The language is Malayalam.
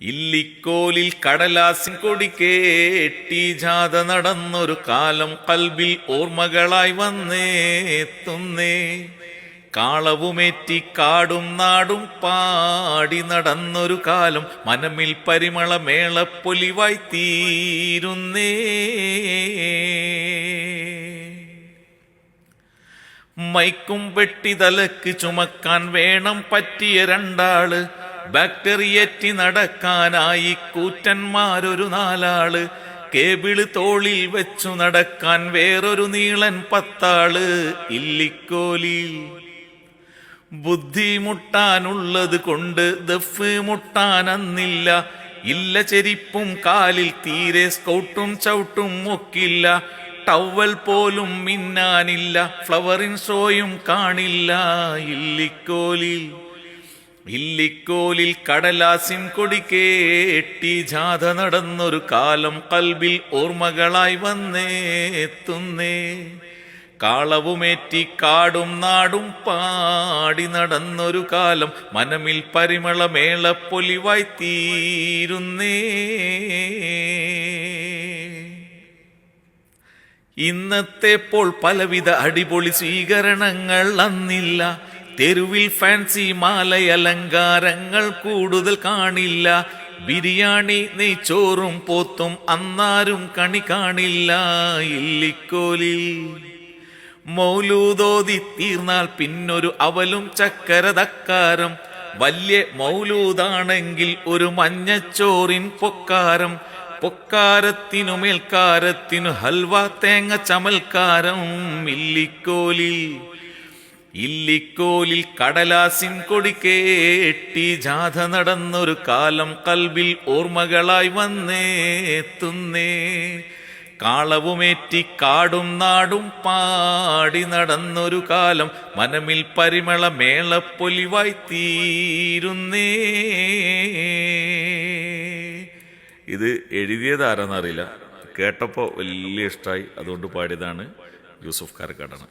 ഇല്ലിക്കോലിൽ കടലാസിൻ കൊടി കേട്ടി നടന്നൊരു കാലം കൽബിൽ ഓർമ്മകളായി വന്നേത്തുന്നേ കാളവുമേറ്റി കാടും നാടും പാടി നടന്നൊരു കാലം മനമിൽ പരിമള മേളപ്പൊലിവായി തീരുന്നേ മൈക്കും വെട്ടി തലക്ക് ചുമക്കാൻ വേണം പറ്റിയ രണ്ടാൾ ബാക്ടറിയേറ്റി നടക്കാനായി കൂറ്റന്മാരൊരു നാലാൾ കേബിൾ തോളിൽ വെച്ചു നടക്കാൻ വേറൊരു നീളൻ പത്താൾ ഇല്ലിക്കോലി. ബുദ്ധിമുട്ടാനുള്ളത് കൊണ്ട് ദഫ് മുട്ടാനന്നില്ല ഇല്ല ചെരിപ്പും കാലിൽ തീരെ സ്കൗട്ടും ചവിട്ടും ഒക്കില്ല ടവൽ പോലും മിന്നാനില്ല ഫ്ലവറിൻ ഷോയും കാണില്ല ഇല്ലിക്കോലിൽ ഇല്ലിക്കോലിൽ കടലാസിം കൊടി കേട്ടി ജാഥ നടന്നൊരു കാലം കൽബിൽ ഓർമ്മകളായി വന്നേത്തുന്നേ. കാളവുമേറ്റി കാടും നാടും പാടി നടന്നൊരു കാലം മനമിൽ പരിമളമേള മേളപ്പൊലിവായി തീരുന്നേ. ഇന്നത്തെ പോൾ പലവിധ അടിപൊളി സ്വീകരണങ്ങൾ അന്നില്ല. തെരുവിൽ ഫാൻസി മാലയലങ്കാരങ്ങൾ കൂടുതൽ കാണില്ല. ബിരിയാണി നെയ്ച്ചോറും പോത്തും അന്നാരും കണി കാണില്ല. ഇല്ലിക്കോലിൽ മൗലൂദോതി തീർന്നാൽ പിന്നൊരു അവലും ചക്കര തക്കാരം. വലിയ മൗലൂദാണെങ്കിൽ ഒരു മഞ്ഞച്ചോറിൻ പൊക്കാരം. പൊക്കാരത്തിനു മേൽക്കാരത്തിനു ഹൽവ തേങ്ങ ചമൽക്കാരം. ഇല്ലിക്കോലിൽ ഇല്ലിക്കോലിൽ കടലാസിൻ കൊടി കേട്ടി ജാഥ നടന്നൊരു കാലം കൽബിൽ ഓർമ്മകളായി വന്നേത്തുന്നേ. കാളവുമേറ്റി കാടും നാടും പാടി നടന്നൊരു കാലം മനമിൽ പരിമള മേളപ്പൊലിവായി തീരുന്നേ. ഇത് എഴുതിയത് ആരാന്നറിയില്ല കേട്ടപ്പോൾ വലിയ ഇഷ്ടമായി അതുകൊണ്ട് പാടിയതാണ് യൂസഫ് കാരക്കാടാണ്.